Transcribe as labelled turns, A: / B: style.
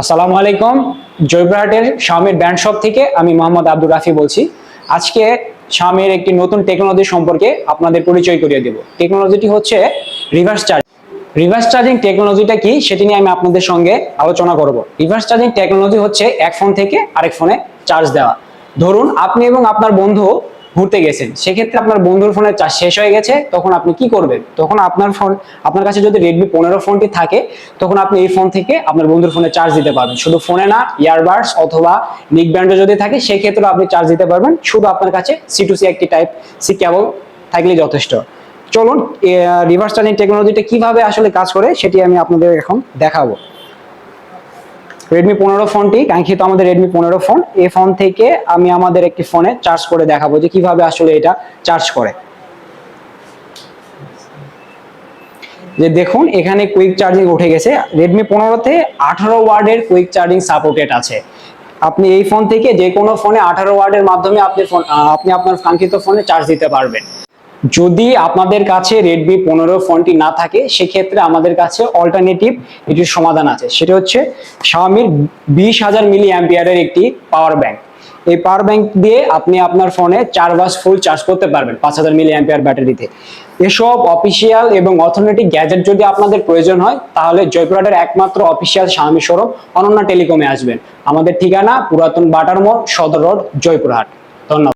A: আসসালামু আলাইকুম, জয়পুরহাটের শাওমির ব্র্যান্ড শপ থেকে আমি মোহাম্মদ আব্দুর রাফি বলছি। আজকে শাওমির একটি নতুন টেকনোলজি সম্পর্কে আপনাদের পরিচয় করিয়ে দেব। টেকনোলজিটি হচ্ছে রিভার্স চার্জ রিভার্স চার্জিং টেকনোলজিটা কি, সেটি নিয়ে আমি আপনাদের সঙ্গে আলোচনা করব। রিভার্স চার্জিং টেকনোলজি হচ্ছে এক ফোন থেকে আরেক ফোনে চার্জ দেওয়া। ধরুন, আপনি এবং আপনার বন্ধু ঘুরতে গেছেন, সেক্ষেত্রে আপনার বন্ধুর ফোনের চার্জ শেষ হয়ে গেছে, তখন আপনি কি করবেন? তখন আপনার ফোন, আপনার কাছে যদি রেডমি পনেরো ফোনটি থাকে, তখন আপনি এই ফোন থেকে আপনার বন্ধুর ফোনে চার্জ দিতে পারবেন। শুধু ফোনে না, ইয়ারবাডস অথবা নিক ব্যান্ডে যদি থাকে সেই ক্ষেত্রে আপনি চার্জ দিতে পারবেন। শুধু আপনার কাছে সি টু সি একটি টাইপ সি কেবল থাকলেই যথেষ্ট। চলুন রিভার্স চার্জিং টেকনোলজিটা কীভাবে আসলে কাজ করে, সেটি আমি আপনাদের এখন দেখাবো। রেডমি পনেরো ফোনটি কাঙ্ক্ষিত আমাদের রেডমি পনেরো ফোন এই ফোন থেকে আমি আমাদের একটি ফোনে চার্জ করে দেখাবো যে কীভাবে আসলে এটা চার্জ করে। যে দেখুন, এখানে কুইক চার্জিং উঠে গেছে। রেডমি পনেরোতে আঠারো ওয়ার্ডের কুইক চার্জিং সাপোর্টেড আছে। আপনি এই ফোন থেকে যে কোনো ফোনে আঠারো ওয়ার্ডের মাধ্যমে আপনি ফোন আপনি আপনার কাঙ্ক্ষিত ফোনে চার্জ দিতে পারবেন। যদি আপনাদের কাছে রেডমি পনেরো ফোনটি না থাকে, সেক্ষেত্রে আমাদের কাছে অল্টারনেটিভ এটির সমাধান আছে। সেটা হচ্ছে শাওমির বিশ হাজার মিলি অ্যাম্পিয়ারের একটি পাওয়ার ব্যাংক এই পাওয়ার ব্যাংক দিয়ে আপনি আপনার ফোনে চার বাস ফুল চার্জ করতে পারবেন, পাঁচ হাজার মিলি অ্যাম্পিয়ার ব্যাটারিতে। এসব অফিসিয়াল এবং অথেন্টিক গ্যাজেট যদি আপনাদের প্রয়োজন হয়, তাহলে জয়পুরহাটের একমাত্র অফিসিয়াল শাওমি শোরুম অনন্যা টেলিকমে আসবেন। আমাদের ঠিকানা পুরাতন বাটার মোড়, সদর রোড জয়পুরহাট ধন্যবাদ।